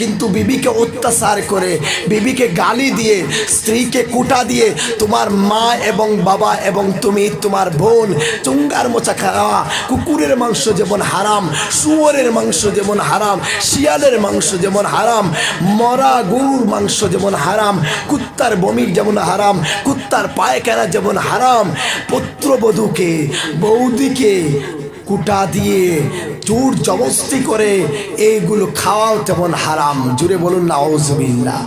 কিন্তু বিবিকে অত্যাচার করে, বিবিকে গালি দিয়ে, স্ত্রীকে কুটা দিয়ে, তোমার মা এবং বাবা এবং তুমি, তোমার বোন, চুঙ্গার মোচা খাওয়া, কুকুরের মাংস যেমন হারাম, শুয়োরের মাংস যেমন হারাম, শিয়ালের মাংস যেমন হারাম, মরা গরুর মাংস যেমন হারাম, কুত্তার বমির যেমন হারাম, কুত্তার পায়খানা যেমন হারাম, পুত্রবধূকে, বৌদিকে কুটা দিয়ে চুর জবস্তি করে এইগুলো খাওয়াও তেমন হারাম। জুড়ে বলুন না ওজবিল্লা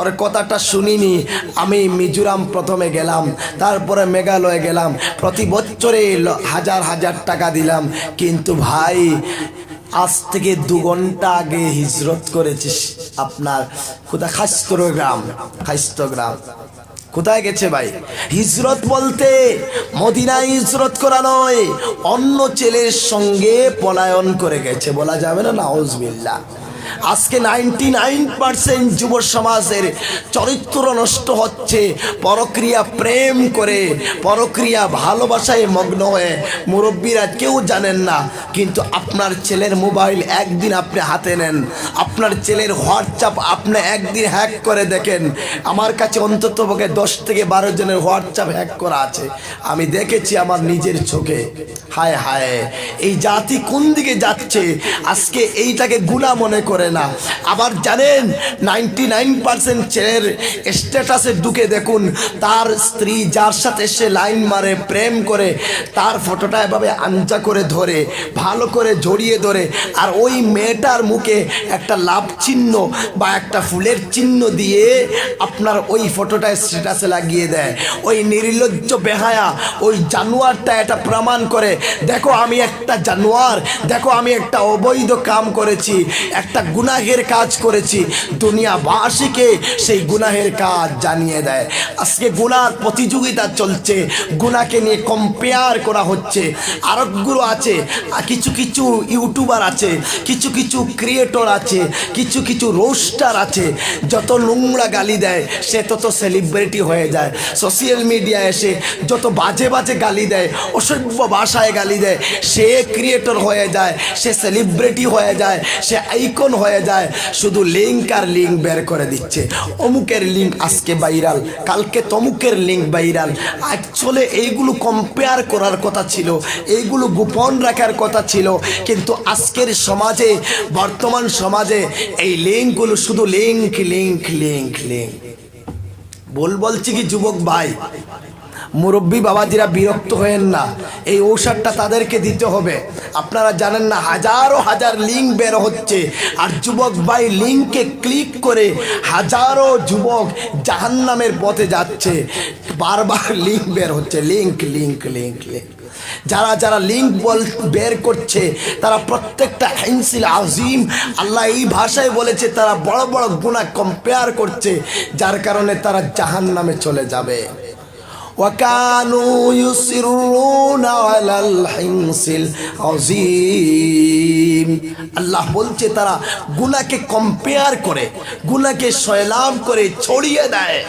ওর কথাটা শুনিনি। আমি মিজোরাম প্রথমে গেলাম, তারপরে মেঘালয়ে গেলাম, প্রতি বছরে হাজার হাজার টাকা দিলাম। কিন্তু ভাই, আজ থেকে দু ঘণ্টা আগে হিজরত করেছিস আপনার। কোথায় খাস্তগ্রাম খাস্তগ্রাম কোথায় গেছে ভাই? হিজরত বলতে মদিনায় হিজরত করা নয়, অন্য ছেলের সঙ্গে পলায়ন করে গেছে। বলা যাবে না নাউজবিল্লা আজকে নাইনটি নাইন পার্সেন্ট যুব সমাজের চরিত্র নষ্ট হচ্ছে। পরক্রিয়া প্রেম করে, পরক্রিয়া ভালোবাসায় মগ্ন হয়ে মুরব্বীরা কেউ জানেন না, কিন্তু আপনার ছেলের মোবাইল একদিন আপনি হাতে নেন। আপনার ছেলের হোয়াটসঅ্যাপ আপনি একদিন হ্যাক করে দেখেন। আমার কাছে অন্তত পক্ষে দশ থেকে বারো জনের হোয়াটসঅ্যাপ হ্যাক করা আছে। আমি দেখেছি আমার নিজের চোখে। হায় হায়, এই জাতি কোন দিকে যাচ্ছে? আজকে এইটাকে গুণা মনে করে না। আবার জানেন নাইনটি নাইন পার্সেন্ট ছেলের স্ট্যাটাসে ঢুকে দেখুন, তার স্ত্রী যার সাথে সে লাইন মারে, প্রেম করে, তার ফটোটা এভাবে আঞ্জা করে ধরে, ভালো করে জড়িয়ে ধরে, আর ওই মেয়েটার মুখে একটা লাভ চিহ্ন বা একটা ফুলের চিহ্ন দিয়ে আপনার ওই ফটোটা স্ট্যাটাসে লাগিয়ে দেয়। ওই নির্লজ্জ বেহায়া, ওই জানোয়ারটা এটা প্রমাণ করে, দেখো আমি একটা জানোয়ার, দেখো আমি একটা অবৈধ কাম করেছি, একটা গুনাহের কাজ করেছি। দুনিয়াবাসীকে সেই গুনাহের কাজ জানিয়ে দেয়। আজকে গুনার প্রতিযোগিতা চলছে। গুনাকে নিয়ে কম্পেয়ার করা হচ্ছে। আরোগ্যগুলো আছে কিছু কিছু ইউটিউবার আছে, কিছু কিছু ক্রিয়েটর আছে, কিছু কিছু রোস্টার আছে। যত নোংরা গালি দেয়, সে তত সেলিব্রিটি হয়ে যায়। সোশ্যাল মিডিয়া এসে যত বাজে বাজে গালি দেয়, অসভ্য ভাষায় গালি দেয়, সে ক্রিয়েটর হয়ে যায়, সে সেলিব্রিটি হয়ে যায়, সে আইকন হয়ে যায়, শুধু লিঙ্ক আর লিঙ্ক বের করে দিচ্ছে। অমুকের লিঙ্ক আজকে বাইরাল কালকে তমুকের লিঙ্ক বাইরাল অ্যাকচুয়ালি এইগুলো কম্পেয়ার করার কথা ছিল, এইগুলো গোপন রাখার কথা ছিল, কিন্তু আজকের সমাজে, বর্তমান সমাজে এই লিঙ্কগুলো শুধু লিঙ্ক লিঙ্ক লিঙ্ক লিঙ্ক বল বলছি কি, যুবক ভাই? মুরব্বী বাবাজিরা বিরক্ত হয়েন না। এই ঔষধটা তাদেরকে দিতে হবে। আপনারা জানেন না, হাজারো হাজার লিঙ্ক বের হচ্ছে। আর যুবক ভাই লিঙ্কে ক্লিক করে হাজারো যুবক জাহান্নামের পথে যাচ্ছে। বারবার লিঙ্ক বের হচ্ছে, লিঙ্ক লিঙ্ক লিঙ্ক লিঙ্ক। যারা যারা লিঙ্ক বল, বের করছে, তারা প্রত্যেকটা হিংসিল আজিম আল্লাহ এই ভাষায় বলেছে, তারা বড় বড় গুণা কম্পেয়ার করছে, যার কারণে তারা জাহান নামে চলে যাবে। وكانوا يصرون على الحنس العظيم আল্লাহ বলছে তারা গুনাকে কম্পেয়ার করে গুনাকে সয়লাভ করে ছড়িয়ে দেয়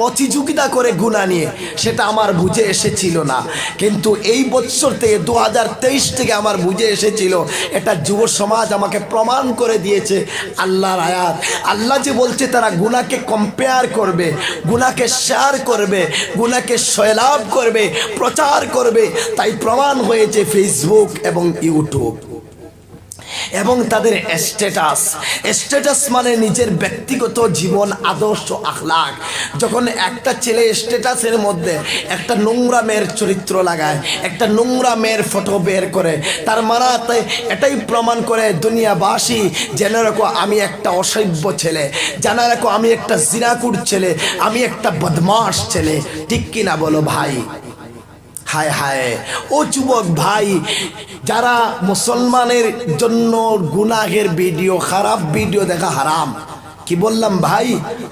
প্রতিযোগিতা করে গুণা নিয়ে, সেটা আমার বুঝে এসেছিল না। কিন্তু এই বছর থেকে দু হাজার তেইশ থেকে আমার বুঝে এসেছিল, এটা যুব সমাজ আমাকে প্রমাণ করে দিয়েছে আল্লাহর আয়াত। আল্লাহ যে বলছে, তারা গুনাকে কম্পেয়ার করবে, গুণাকে শেয়ার করবে, গুণাকে সয়লাভ করবে, প্রচার করবে, তাই প্রমাণ হয়েছে ফেসবুক এবং ইউটিউব এবং তাদের স্ট্যাটাস স্ট্যাটাস মানে নিজের ব্যক্তিগত জীবন, আদর্শ আখলাক যখন একটা ছেলে স্ট্যাটাসের মধ্যে একটা নোংরা মেয়ের চরিত্র লাগায়, একটা নোংরা মেয়ের ফটো বের করে, তার মানাতে এটাই প্রমাণ করে দুনিয়াবাসী জেনে রাখো আমি একটা অসভ্য ছেলে জানা রাখো আমি একটা জিনাকুর ছেলে, আমি একটা বদমাস ছেলে। ঠিক কিনা বলো ভাই? হায় হায় ও যুবক ভাই যারা মুসলমানের জন্য গুনাহের ভিডিও খারাপ ভিডিও দেখা হারাম। কি বললাম ভাই?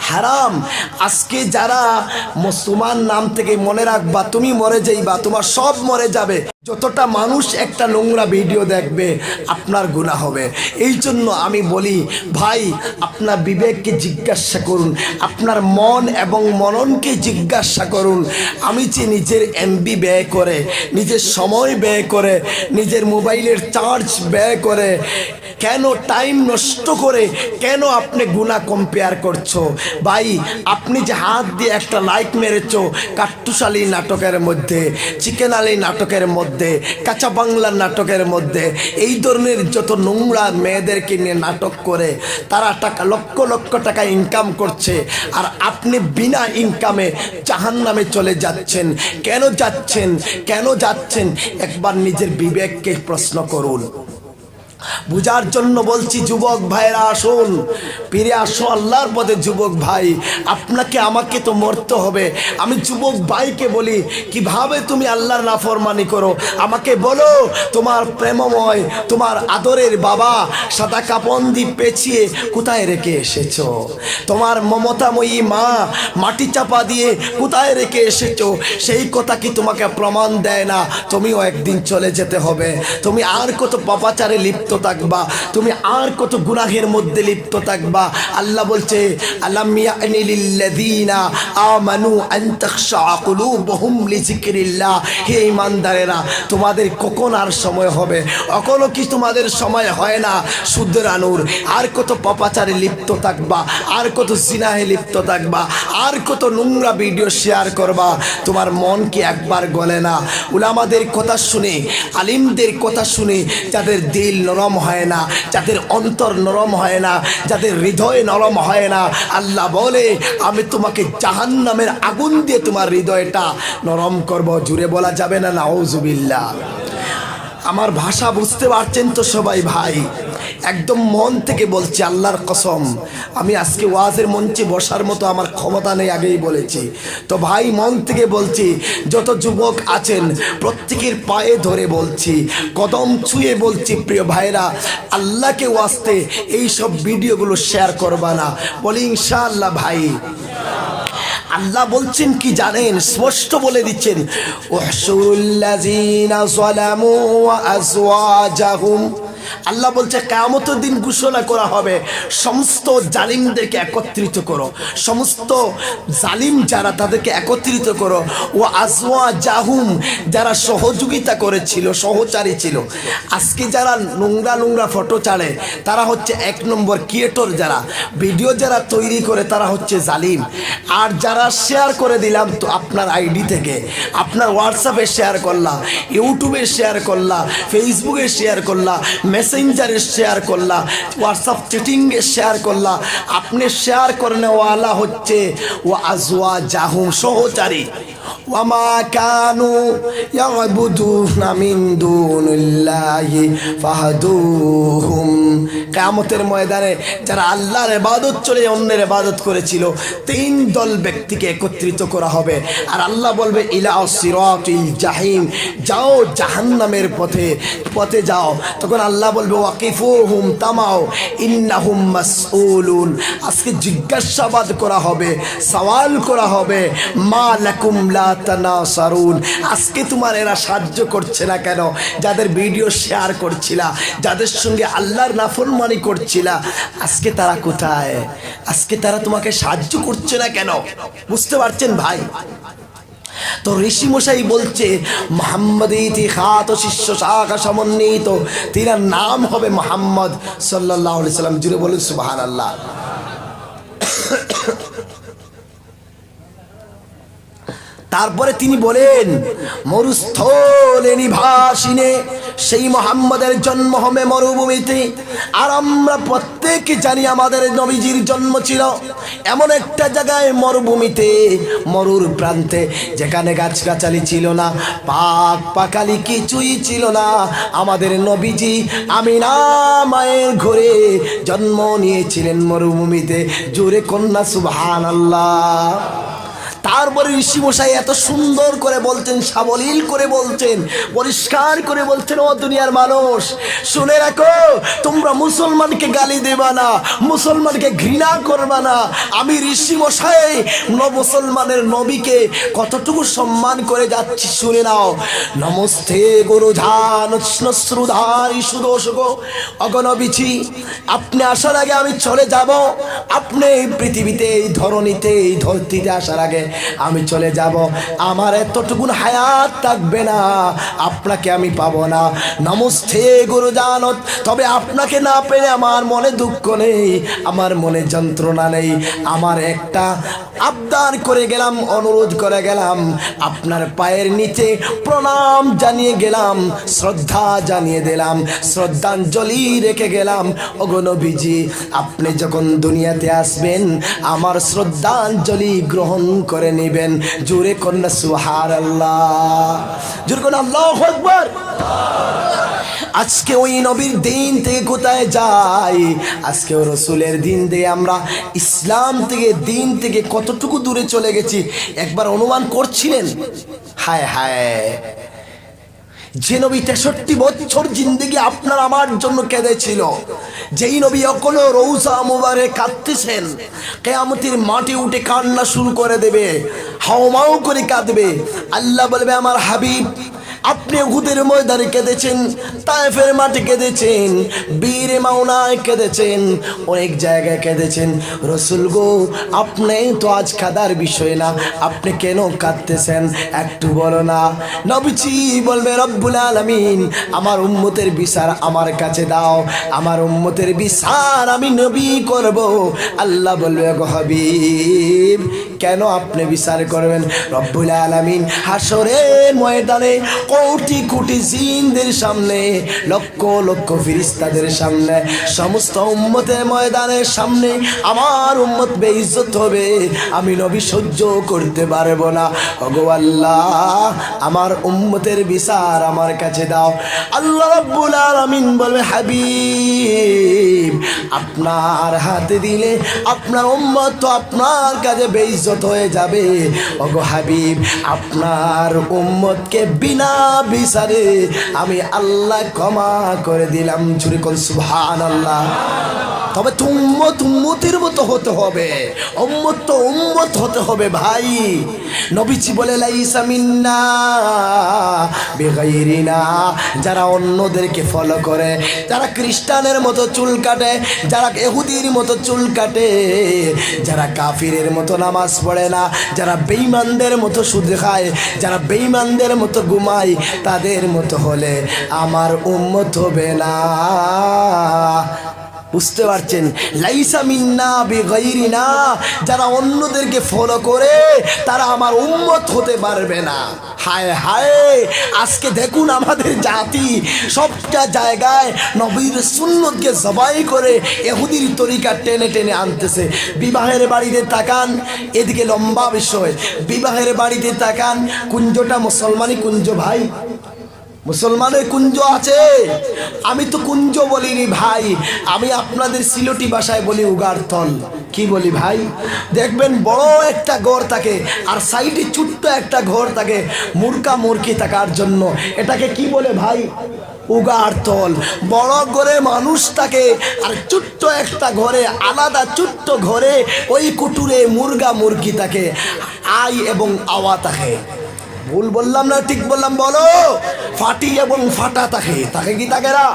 হারাম। আজকে যারা মুসলমান নাম থেকে মনে রাখবা, তুমি মরে যাইবা, তোমার সব মরে যাবে। যতটা মানুষ একটা নোংরা ভিডিও দেখবে, আপনার গুণা হবে। এই জন্য আমি বলি, ভাই, আপনার বিবেককে জিজ্ঞাসা করুন, আপনার মন এবং মননকে জিজ্ঞাসা করুন। আমি যে নিজের এমবি ব্যয় করে, নিজের সময় ব্যয় করে, নিজের মোবাইলের চার্জ ব্যয় করে, কেন টাইম নষ্ট করে, কেন আপনি গুণা কম্পেয়ার করছ। ভাই, আপনি যে হাত দিয়ে একটা লাইক মেরেছো কাট্টুশালী নাটকের মধ্যে, চিকেন আলী নাটকের মধ্যে, কাঁচা বাংলার নাটকের মধ্যে, এই ধরনের যত নোংরা মেয়েদেরকে নিয়ে নাটক করে, তারা টাকা, লক্ষ লক্ষ টাকা ইনকাম করছে। আর আপনি বিনা ইনকামে জাহান নামে চলে যাচ্ছেন। কেন যাচ্ছেন? কেন যাচ্ছেন? একবার নিজের বিবেককে প্রশ্ন করুন। বুঝার জন্য বলছি, যুবক ভাইরা আসুন। ফিরে আসো, আল্লাহর পদে যুবক ভাই। আপনাকে, আমাকে তো মরতে হবে। আমি যুবক ভাইকে বলি, কীভাবে তুমি আল্লাহর নাফরমানি করো? আমাকে বলো, তোমার প্রেমময়, তোমার আদরের বাবা সাদা কাপন দিয়ে পেঁচিয়ে কোথায় রেখে এসেছ? তোমার মমতাময়ী মা মাটি চাপা দিয়ে কোথায় রেখে এসেছ? সেই কথা কি তোমাকে প্রমাণ দেয় না? তুমিও একদিন চলে যেতে হবে। তুমি আর কত পাপাচারে লিপ্ত থাকবা। তুমি আর কত গুনাহের মধ্যে লিপ্ত থাকবা। আল্লাহ বলছে হে ঈমানদারেরা, তোমাদের কখন আর সময় হবে? কখনো কি তোমাদের সময় হয় না? শুধরানোর আর কত পাপাচারে লিপ্ত থাকবা, আর কত সিনাহে লিপ্ত থাকবা, আর কত নোংরা ভিডিও শেয়ার করবা। তোমার মন কি একবার গলে না? উলামাদের কথা শুনে, আলিমদের কথা শুনে তাদের দিল হয় না, যাদের অন্তর নরম হয় না, যাদের হৃদয় নরম হয় না, আল্লাহ বলে, আমি তোমাকে জাহান নামের আগুন দিয়ে তোমার হৃদয়টা নরম করব। জুড়ে বলা যাবে না নাউজুবিল্লা আমার ভাষা বুঝতে পারছেন তো সবাই ভাই? একদম মন থেকে বলছি, আল্লাহর কসম, আমি আজকে ওয়াজের মঞ্চে বসার মতো আমার ক্ষমতা নেই, আগেই বলেছি। তো ভাই মন থেকে বলছি, যত যুবক আছেন, প্রত্যেকের পায়ে ধরে বলছি, কদম ছুঁয়ে বলছি, প্রিয় ভাইরা আল্লাহকে ওয়াস্তে এই সব ভিডিওগুলো শেয়ার করবা না। বলি, ইনশাআল্লাহ ভাই। আল্লাহ বলছেন কি জানেন? স্পষ্ট বলে দিচ্ছেন ওয়া আল্লাহ বলছে, কেয়ামতের দিন ঘোষণা করা হবে। সমস্ত জালিমদেরকে একত্রিত করো। সমস্ত জালিম যারা তাদেরকে একত্রিত করো। ও আজওয়া জাহুম, যারা সহযোগিতা করেছিল, সহচারী ছিল। আজকে যারা নোংরা নোংরা ফটো ছাড়ে, তারা হচ্ছে এক নম্বর ক্রিয়েটর যারা। ভিডিও যারা তৈরি করে, তারা হচ্ছে জালিম। আর যারা শেয়ার করে দিলাম, তো আপনার আইডি থেকে। আপনার হোয়াটসঅ্যাপে শেয়ার করলা ইউটিউবে শেয়ার করলা ফেসবুকে শেয়ার করলা মেসেঞ্জারে শেয়ার করলা হোয়াটসঅ্যাপ চিটিংয়ে শেয়ার করলা। আপনি শেয়ার করেনেওয়ালা হচ্ছে ও আজওয়া জাহুম সহচারী। ওয়ামা কানু ইয়াবুদুনা মিন দুনিল্লাহি ফাহদুহুম কিয়ামতের ময়দানে যারা আল্লাহর ইবাদত চলে অন্যের ইবাদত করেছিল, তিন দল ব্যক্তিকে একত্রিত করা হবে। আর আল্লাহ বলবে, ইলা সিরাতিল জাহিম, যাও জাহান্নামের পথে পথে যাও। তখন আল্লাহ বলবে, ওয়াকিফুহুম তামাও, ইন্নাহুম মাসউলুন। আজকে জিজ্ঞাসাবাদ করা হবে, সওয়াল করা হবে, মা লাকুম আজকে তোমার এরা সাহায্য করছে না কেন? যাদের ভিডিও শেয়ার করছিলা, যাদের সঙ্গে আল্লাহর নাফরমানি করছিলা, আজকে তারা কোথায়? আজকে তারা তোমাকে সাহায্য করছে না কেন? বুঝতে পারছেন ভাই? তো ঋষি মশাই বলছে, মোহাম্মদ ইতিহাত শিষ্য শাখা সমন্বিত। তিনার নাম হবে মোহাম্মদ সাল্লাহ সাল্লাম। জুড়ে বলুন সুবাহান আল্লাহ তারপরে তিনি বলেন, মরুস্থলে নিভাসিনে সেই মোহাম্মদের জন্ম হবে মরুভূমিতে। আর আমরা প্রত্যেকে জানি আমাদের নবীজির জন্ম ছিল এমন একটা জায়গায় মরুভূমিতে, মরুর প্রান্তে, যেখানে গাছগাছালি ছিল না, পাক পাকালি কিছুই ছিল না। আমাদের নবীজি আমিনা মায়ের ঘরে জন্ম নিয়েছিলেন মরুভূমিতে। জোরে কন্যা সুবহান আল্লাহ তারপরে ঋষি মশাই এত সুন্দর করে বলছেন সাবলীল করে বলছেন পরিষ্কার করে বলছেন ও দুনিয়ার মানুষ, শুনে রাখো, তোমরা মুসলমানকে গালি দেবা না, মুসলমানকে ঘৃণা করবা না। আমি ঋষি মশাই ন মুসলমানের নবীকে কতটুকু সম্মান করে যাচ্ছি, শুনে নাও। নমস্তে গুরু ধান শ্রুধারি সুদোষক অগণবিছি আপনি আসার আগে আমি চলে যাব। আপনি এই পৃথিবীতে, এই ধরনীতে এই ধরতিতে আসার আগে আমি চলে যাব। আমার এতটুকুন হায়াত থাকবে না। আপনাকে আমি পাব না। নমস্তে গুরু জানত। তবে আপনাকে না পেলে আমার মনে দুঃখ নেই, আমার মনে যন্ত্রণা নেই। আমার একটা আবদার করে গেলাম, অনুরোধ করে গেলাম। আপনার পায়ের নিচে প্রণাম জানিয়ে গেলাম, শ্রদ্ধা জানিয়ে দিলাম, শ্রদ্ধাঞ্জলি রেখে গেলাম। অগণবিজি আপনি যখন দুনিয়াতে আসবেন, আমার শ্রদ্ধাঞ্জলি গ্রহণ করে নেবেন। জোরে কন্যা সুহার আল্লাহ কন্যা, আল্লাহ আজকে ওই নবীর দিন থেকে কোথায় যাই? আজকে ও রসুলের দিন দিয়ে আমরা ইসলাম থেকে, দিন থেকে কতটুকু দূরে চলে গেছি? একবার অনুমান করছিলেন? হায় হায়। যে নবী তেষট্টি বছর জিন্দিগি আপনার আমার জন্য কেঁদেছিল যেই নবী অকলো রৌসা মুবারে কাঁদতেছেন, কেয়ামতির মাটি উঠে কান্না শুরু করে দেবে, হাওমাও করে কাঁদবে। আল্লাহ বলবে, আমার হাবিব আপনি উহুদের ময়দানে কেঁদেছেন, তায়েফের মাঠে কেঁদেছেন, বীর মাওনায় কেঁদেছেন, অনেক জায়গায় কেঁদেছেন। রসুল গো, আপনি তো আজ কাদার বিষয় না, আপনি কেন কাঁদতেছেন? একটু বলো না। নবীজি বলবে, রব্বুল আলামিন, আমার উম্মতের বিচার আমার কাছে দাও, আমার উম্মতের বিচার আমি নবী করব। আল্লাহ বলবে হাবিব, কেন আপনি বিচার করবেন? রব্বুল আলামিন হাসরের ময়দানে কোটি কোটি জিনদের সামনে, লক্ষ লক্ষ ফিরিস্তাদের সামনে, সমস্ত উম্মতের ময়দানের সামনে আমার উম্মত বেইজ্জত হবে। আমি নবী সহ্য করতে পারব না। ওগো আল্লাহ, আমার উম্মতের বিচার আমার কাছে দাও। আল্লাহ রাব্বুল আলামিন বলবে, হাবিব, আপনার হাতে দিলে আপনার উম্মত তো আপনার কাছে বেইজ্জত হয়ে যাবে। ওগো হাবিব, আপনার উম্মতকে বিনা বিচারে আমি আল্লাহ ক্ষমা করে দিলাম চুরি কল সুহান আল্লাহ তবে তুম্মত উম্মতির মতো হতে হবে। উম্মত তো উম্মত হতে হবে ভাই। নবীজি বলে, লাইসা মিন্না বেগাইরিনা। যারা অন্যদেরকে ফলো করে, যারা খ্রিস্টানের মতো চুল কাটে, যারা এহুদির মতো চুল কাটে, যারা কাফিরের মতো নামাজ পড়ে না, যারা বেইমানদের মতো সুদ খায়, যারা বেইমানদের মতো ঘুমায়, তাদের মতো হলে আমার উম্মত হবে না। বুঝতে পারছেন? লাইসা মিন্না বেগাইরিনা, যারা অন্যদেরকে ফলো করে, তারা আমার উম্মত হতে পারবে না। হায় হায়, আজকে দেখুন আমাদের জাতি সবটা জায়গায় নবীর সুন্নতকে জবাই করে এহুদির তরিকা টেনে টেনে আনতেছে। বিবাহের বাড়িতে তাকান, এদিকে লম্বা বিষয়। বিবাহের বাড়িতে তাকান, কুঞ্জটা মুসলমানি কুঞ্জ ভাই। মুসলমানের কুঞ্জ আছে। আমি তো কুঞ্জ বলিনি ভাই। আমি আপনাদের সিলটি ভাষায় বলি উগারতল। কি বলি ভাই? দেখবেন বড় একটা ঘর থাকে আর সাইডে ছোট্ট একটা ঘর থাকে মুরকা মুরকি থাকার জন্য। এটাকে কি বলে ভাই? উগারতল। বড় ঘরে মানুষ থাকে আর ছোট্ট একটা ঘরে, আলাদা ছোট্ট ঘরে ওই কুটুরে মুরগা মুরগি থাকে, আই এবং আওয়া থাকে। ভুল বললাম না, ঠিক বললাম, বলো। ফাটি এবং ফাটা থাকে তাকে কি তাকেরা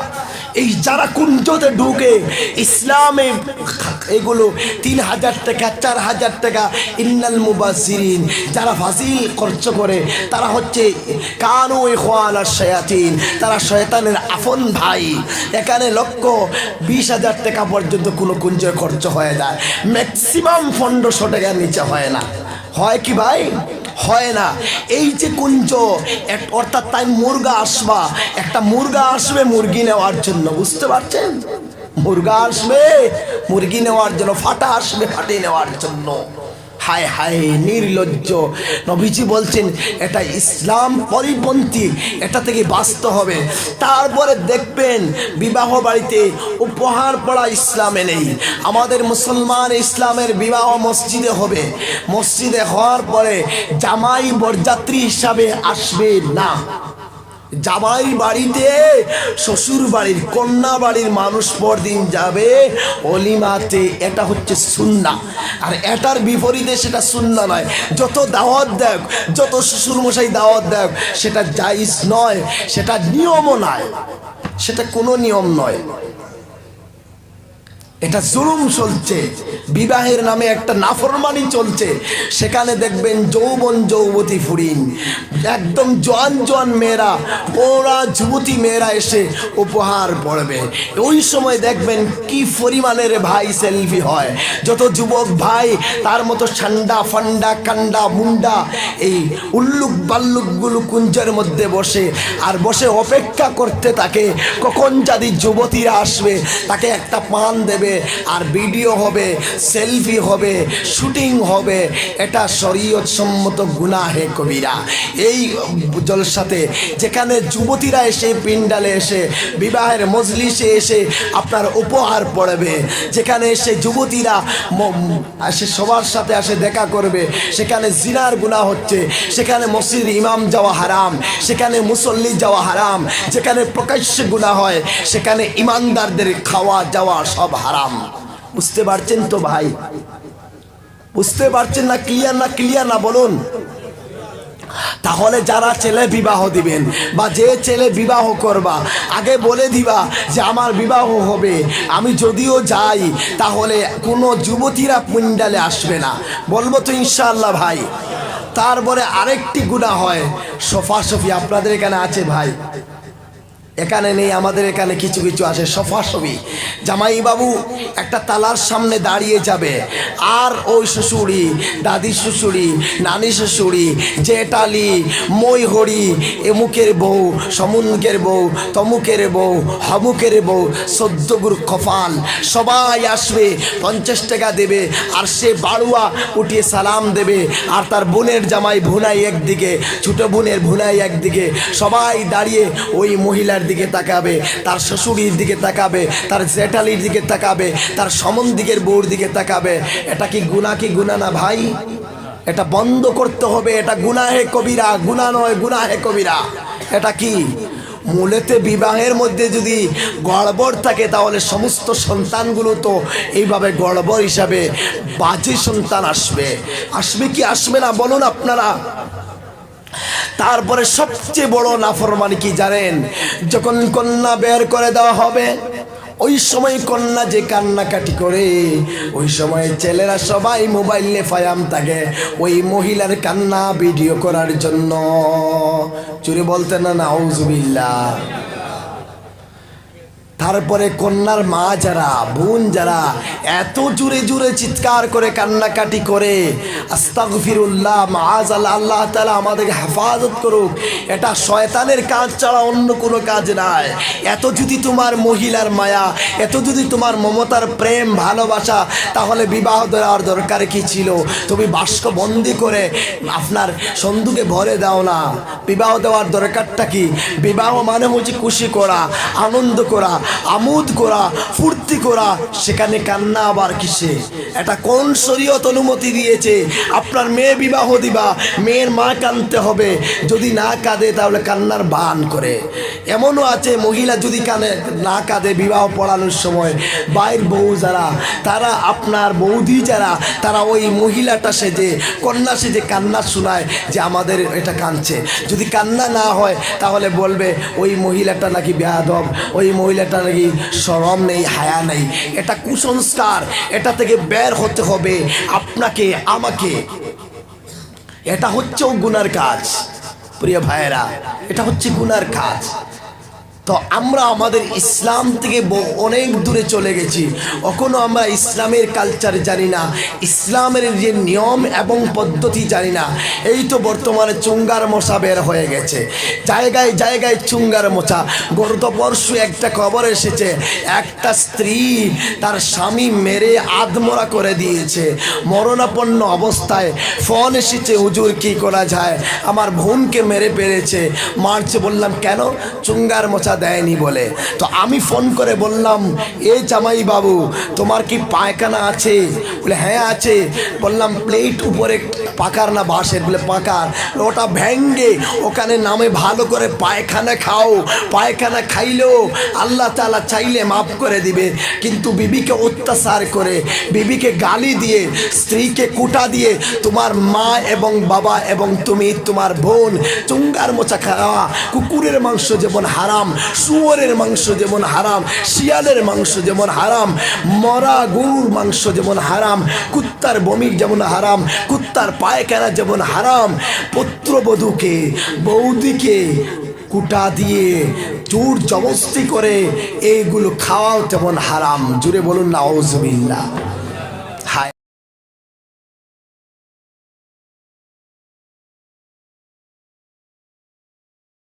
এই যারা কুঞ্জতে ঢুকে ইসলামে এগুলো তিন হাজার টাকা, চার হাজার টাকা, ইন্নাল মুবাসিরিন যারা ফাজিল খরচ করে, তারা হচ্ছে কানু ইখওয়ান আর শয়াতিন, তারা শয়তানের আফন ভাই। এখানে লক্ষ বিশ হাজার টাকা পর্যন্ত কোনো কুঞ্জে খরচ হয়ে যায়। ম্যাক্সিমাম পনেরোশো টাকার নিচে হয় না। হয় কি ভাই? হয় না। এই যে কুঞ্জ অর্থাৎ তাই মুরগা আসবা। একটা মুরগা আসবে মুরগি নেওয়ার জন্য, বুঝতে পারছেন? মুরগা আসবে, মুরগি নেওয়ার জন্য, ফাটা আসবে, ফাটে নেওয়ার জন্য। হায় হায় নির্লজ্জ। নবীজি বলছেন, এটা ইসলাম পরিপন্থী, এটা থেকে বাঁচতে হবে। তারপরে দেখবেন, বিবাহ বাড়িতে উপহার পড়া ইসলামে নেই। আমাদের মুসলমান ইসলামের বিবাহ মসজিদে হবে। মসজিদে হওয়ার পরে জামাই বরযাত্রী হিসাবে আসবে না। জামাই বাড়িতে শ্বশুর বাড়ির কন্যা বাড়ির মানুষ পরদিন যাবে অলিমাতে। এটা হচ্ছে সুন্না। আর এটার বিপরীতে সেটা সুন্না নয়। যত দাওয়াত দেখ, যত শ্বশুর মশাই দাওয়াত দেখ, সেটা জাইজ নয়, সেটা নিয়মও নয়। সেটা কোনো নিয়ম নয়। এটা জুলুম চলছে। বিবাহের নামে একটা নাফরমানি চলছে। সেখানে দেখবেন যৌবন যৌবতী ফুরিন। একদম জোয়ান জোয়ান মেয়েরা ওরা যুবতী মেয়েরা এসে উপহার পড়বে। ওই সময় দেখবেন কি পরিমাণের ভাই সেলফি হয়। যত যুবক ভাই, তার মতো ঠান্ডা ফান্ডা, কান্ডা, মুন্ডা এই উল্লুক বাল্লুকগুলো কুঞ্জের মধ্যে বসে আর বসে অপেক্ষা করতে থাকে, কখন যদি যুবতীরা আসবে, তাকে একটা পান দেবে আর ভিডিও হবে সেলফি হবে শুটিং হবে, এটা শরীয়ত সম্মত গুনাহে কবিরা। এই জলসাতে যেখানে যুবতীরা এসে পিন্ডালে এসে, বিবাহের মজলিসে এসে আপনার উপহার পড়বে, যেখানে এসে যুবতীরা আসে সবার সাথে আসে দেখা করবে, সেখানে জিনার গুণা হচ্ছে, সেখানে মসজিদ ইমাম যাওয়া হারাম, সেখানে মুসল্লি যাওয়া হারাম, যেখানে প্রকাশ্যে গুণা হয়, সেখানে ইমানদারদের খাওয়া যাওয়া সব হারাম। বুঝতে পারছেন তো ভাই? বুঝতে পারছেন না ক্লিয়ার না ক্লিয়ার না বলুন? তাহলে যারা ছেলে বিবাহ দিবেন বা যে ছেলে বিবাহ করবা, আগে বলে দিবা যে আমার বিবাহ হবে। আমি যদিও যাই, তাহলে কোনো যুবতীরা পুন্ডালে আসবে না। বলব তো ইনশাআল্লাহ ভাই। তারপরে আরেকটি গুণা হয় সোফা সফি আপনাদের এখানে আছে ভাই। এখানে নেই, আমাদের এখানে কিছু কিছু আছে সফা ছবি। জামাই বাবু একটা তালার সামনে দাঁড়িয়ে যাবে। আর ওই শ্বশুরি, দাদি শ্বশুরি, নানি শ্বশুরি, জেঠালি মৈহরি এমুকের বউ সমুখের বউ, তমুকের বউ, হমুকের বউ সদ্যগুর কপাল। সবাই আসবে, পঞ্চাশ টাকা দেবে, আর সে বাড়ুয়া উঠিয়ে সালাম দেবে। আর তার বোনের জামাই ভুনাই একদিকে, ছোটো বোনের ভুনাই একদিকে। সবাই দাঁড়িয়ে ওই মহিলার দিকে তাকাবে, তার শ্বশুরির দিকে তাকাবে, তার জেঠালির দিকে তাকাবে, তার সমন দিকের বউর দিকে তাকাবে। এটা কি গুণা কি গুণা না ভাই? এটা বন্ধ করতে হবে, এটা গুনাহে কবিরা গুণা নয়, গুনাহে কবিরা। এটা কি? মূলেতে বিবাহের মধ্যে যদি গড়বড় থাকে, তাহলে সমস্ত সন্তানগুলো তো এইভাবে গড়বড় হিসাবে বাজে সন্তান আসবে। আসবে কি আসবে না, বলুন আপনারা। তারপরে সবচেয়ে বড় নাফরমানি কি জানেন? যখন কন্যা বের করে দেওয়া হবে, ওই সময় কন্যা যে কান্নাকাটি করে, ওই সময় ছেলেরা সবাই মোবাইল ফায়াম থাকে, ওই মহিলার কান্না ভিডিও করার জন্য। চুরি বলতে না না তারপরে কন্যার মা যারা, বোন যারা এত জুড়ে জুড়ে চিৎকার করে, কান্নাকাটি করে, আস্তাগফিরুল্লাহ মাজ আল্লাহ আল্লাহ তালা আমাদেরকে হেফাজত করুক। এটা শয়তানের কাজ ছাড়া অন্য কোনো কাজ নাই। এত যদি তোমার মহিলার মায়া, এত যদি তোমার মমতার প্রেম, ভালোবাসা, তাহলে বিবাহ দেওয়ার দরকার কি ছিল? তুমি বাস্ক বন্দি করে আপনার সন্দুকে ভরে দাও না। বিবাহ দেওয়ার দরকারটা কি? বিবাহ মানে হচ্ছে খুশি করা, আনন্দ করা। আমোদ করা, ফুর্তি করা, সেখানে কান্না আবার কিসে? এটা কোন শরীয়ত অনুমতি দিয়েছে? আপনার মেয়ে বিবাহ দিবা, মেয়ের মা কানতে হবে। যদি না কাঁদে, তাহলে কান্নার বান করে। এমনও আছে, মহিলা যদি কানে না কাঁদে, বিবাহ পড়ানোর সময়। বাইর বউ যারা, তারা আপনার বৌদি যারা, তারা ওই মহিলাটা সেজে, কন্যা সেজে কান্না শোনায় যে আমাদের এটা কাঁদছে। যদি কান্না না হয়, তাহলে বলবে, ওই মহিলাটা নাকি বেয়াদব, ওই মহিলাটা নাকি সরম নেই, হায়া নেই। এটা কুসংস্কার, এটা থেকে বের হতে হবে আপনাকে, আমাকে। এটা হচ্ছেও গুনার কাজ। প্রিয় ভাইয়েরা, এটা হচ্ছে গুনার কাজ। তো আমরা আমাদের ইসলাম থেকে অনেক দূরে চলে গেছি। কখনো আমরা ইসলামের কালচার জানি না, ইসলামের যে নিয়ম এবং পদ্ধতি জানি না। এই তো বর্তমানে চুঙ্গার মশা বের হয়ে গেছে। জায়গায় জায়গায় চুঙ্গার মশা। গত পরশু একটা খবর এসেছে, একটা স্ত্রী তার স্বামী মেরে আধমরা করে দিয়েছে। মরণাপন্ন অবস্থায় ফোন এসেছে, হুজুর কি করা যায়? আমার বোনকে মেরে পেরেছে মারছে, বললাম, কেন? চুঙ্গার মোচা দেয়নি বলে। তো আমি ফোন করে বললাম, এ জামাই বাবু, তোমার কি পায়খানা আছে? বলে হ্যাঁ আছে। বললাম, প্লেট উপরে পাকার না, বাঁশের। বলে, পাকার। ওটা ভেঙ্গে ওখানে নামে ভালো করে পায়খানা খাও, পায়খানা খাইলেও আল্লাহ তালা চাইলে মাফ করে দিবে। কিন্তু বিবিকে অত্যাচার করে, বিবিকে গালি দিয়ে, স্ত্রীকে কুটা দিয়ে, তোমার মা এবং বাবা এবং তুমি, তোমার বোন চুঙ্গার মোচা খাওয়া, কুকুরের মাংস যেমন হারাম শুয়োরের মাংস যেমন হারাম, শিয়ালের মাংস যেমন হারাম, মরা গরুর মাংস যেমন হারাম, কুত্তার বমি যেমন হারাম, কুত্তার পায়খানা যেমন হারাম, পুত্রবধূকে, বৌদিকে কুটা দিয়ে জোর জবস্তি করে এইগুলো খাওয়াও তেমন হারাম। জুড়ে বলুন না